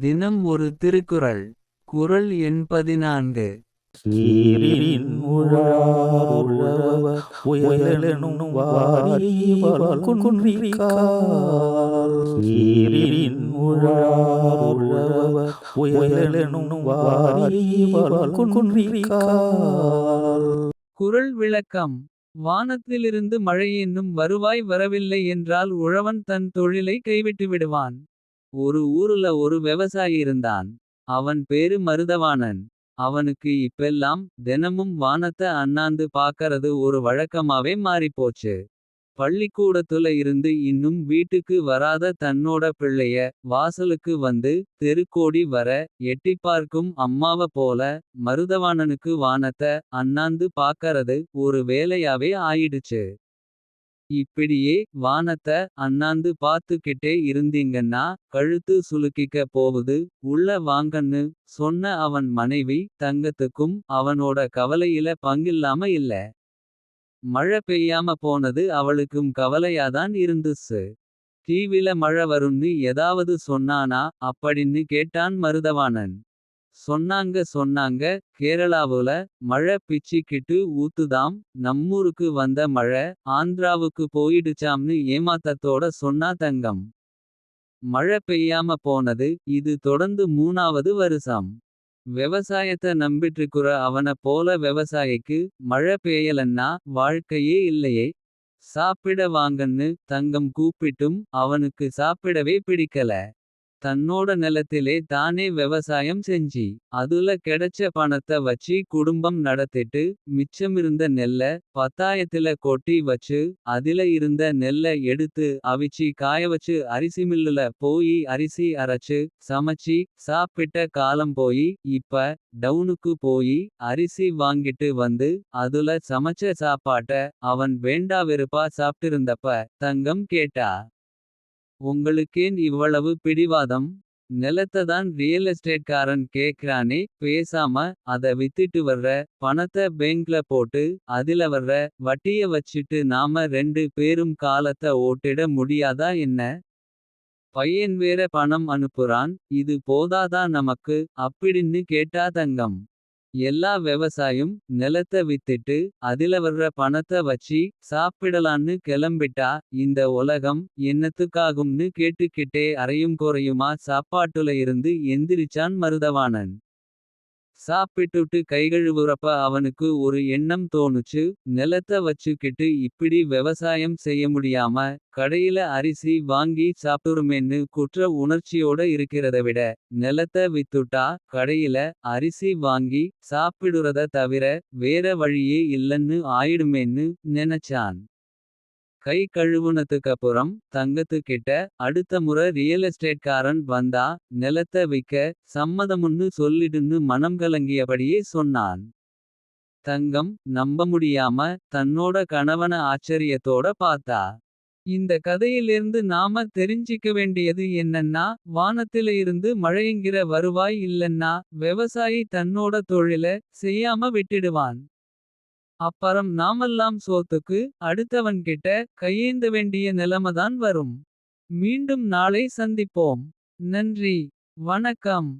தினம் ஒரு திருக்குறள். குறள் எண் பதினான்கு. குறள் விளக்கம். வானத்திலிருந்து மழை என்னும் வருவாய் வரவில்லை என்றால் உழவன் தன் தொழிலை கைவிட்டு விடுவான். ஒரு ஊருல ஒரு விவசாயி இருந்தான். அவன் பேரு மருதவாணன். அவனுக்கு இப்பெல்லாம் தினமும் வானத்த அண்ணாந்து பாக்கறது ஒரு வழக்கமாவே மாறிப்போச்சு. பள்ளிக்கூடத்துல இருந்து இன்னும் வீட்டுக்கு வராத தன்னோட பிள்ளைய. வாசலுக்கு வந்து தெருக்கோடி வர எட்டிப்பார்க்கும் அம்மாவ போல. மருதவாணனுக்கு வானத்த அண்ணாந்து பாக்கறது ஒரு வேலையாவே ஆயிடுச்சு. இப்படியே வானத்த அண்ணாந்து பாத்துக்கிட்டே இருந்தீங்கன்னா. கழுத்து சுலுக்கிக்க போகுது உள்ள வாங்கன்னு. சொன்ன அவன் மனைவி தங்கத்துக்கும் அவனோட கவலையில பங்கில்லாம இல்ல. மழை பெய்யாம போனது அவளுக்கும் கவலையாதான் இருந்துச்சு. தீவில மழை வரும்னு எதாவது சொன்னானா அப்படின்னு கேட்டான் மருதவாணன். சொன்னாங்க சொன்னாங்க கேரளாவுல மழை பிச்சிக்கிட்டு ஊத்துதாம். நம்மூருக்கு வந்த மழை ஆந்திராவுக்கு போயிடுச்சாம்னு ஏமாத்தத்தோட சொன்னா தங்கம். மழை பெய்யாம போனது இது தொடர்ந்து மூணாவது வருஷம். விவசாயத்த நம்பிட்டிருக்குற அவன போல விவசாயிக்கு. மழை பேயலன்னா வாழ்க்கையே இல்லையே. சாப்பிட வாங்கன்னு தங்கம் கூப்பிட்டும் அவனுக்கு சாப்பிடவே பிடிக்கல. தன்னோட நிலத்திலே தானே விவசாயம் செஞ்சி. அதுல கெடச்ச பணத்த வச்சி குடும்பம் நடத்திட்டு. மிச்சமிருந்த நெல்ல பத்தாயத்தில கொட்டி வச்சு. அதில இருந்த நெல்ல எடுத்து அவிச்சி காயவச்சு. அரிசிமில்லுல போயி அரிசி அரைச்சு சமைச்சி. சாப்பிட்ட காலம் போயி இப்ப டவுனுக்கு போயி. அரிசி வாங்கிட்டு வந்து அதுல சமைச்ச சாப்பாட்ட. அவன் வேண்டா வெறுப்பா சாப்டிருந்தப்ப தங்கம் கேட்டா. உங்களுக்கேன் இவ்வளவு பிடிவாதம். நிலத்ததான் ரியல் எஸ்டேட்காரன் கேக்குறானே பேசாம. அத வித்துட்டு வர்ற பணத்த பேங்க்ல போட்டு. அதில வர்ற வட்டிய வச்சிட்டு நாம ரெண்டு பேரும் காலத்த ஓட்டிட முடியாதா என்ன. பையன் வேற பணம் அனுப்புறான் இது போதாதா நமக்கு. அப்பிடின்னு கேட்டா தங்கம். எல்லா விவசாயும் நிலத்த வித்திட்டு அதில வர்ற பணத்த வச்சி சாப்பிடலான்னு கெளம்பிட்டா. இந்த உலகம் என்னத்துக்காகும்னு கேட்டுக்கிட்டே. அரையும் குறையுமா சாப்பாட்டுல இருந்து எந்திரிச்சான் மருதவாணன். சாப்பிட்டுட்டு கைகழுவுறப்ப அவனுக்கு ஒரு எண்ணம் தோணுச்சு. நிலத்த வச்சுக்கிட்டு இப்பிடி விவசாயம் செய்ய முடியாம. கடையில அரிசி வாங்கி சாப்பிட்டுருமேன்னு குற்ற உணர்ச்சியோட இருக்கிறதவிட. நிலத்த வித்துட்டா கடையில அரிசி வாங்கி சாப்பிடுறத தவிர. வேற வழியே இல்லன்னு ஆயிடுமேன்னு நெனச்சான். கை கழுவுனதுக்கப்புறம் தங்கத்துக்கிட்ட அடுத்த முறை ரியல் எஸ்டேட்காரன் வந்தா. நிலத்த விக்க சம்மதமுன்னு சொல்லிடுன்னு மனம் கலங்கியபடியே சொன்னான். தங்கம் நம்ப முடியாம தன்னோட கணவன ஆச்சரியத்தோட பார்த்தா இந்த கதையிலிருந்து நாம தெரிஞ்சிக்க வேண்டியது என்னன்னா. வானத்தில இருந்து மழைங்கிற வருவாய் இல்லன்னா. விவசாயி தன்னோட தொழில செய்யாம விட்டிடுவான். அப்பறம் நாமெல்லாம் சோத்துக்கு அடுத்தவன்கிட்ட கையேந்த வேண்டிய நிலமதான் வரும். மீண்டும் நாளை சந்திப்போம். நன்றி வணக்கம்.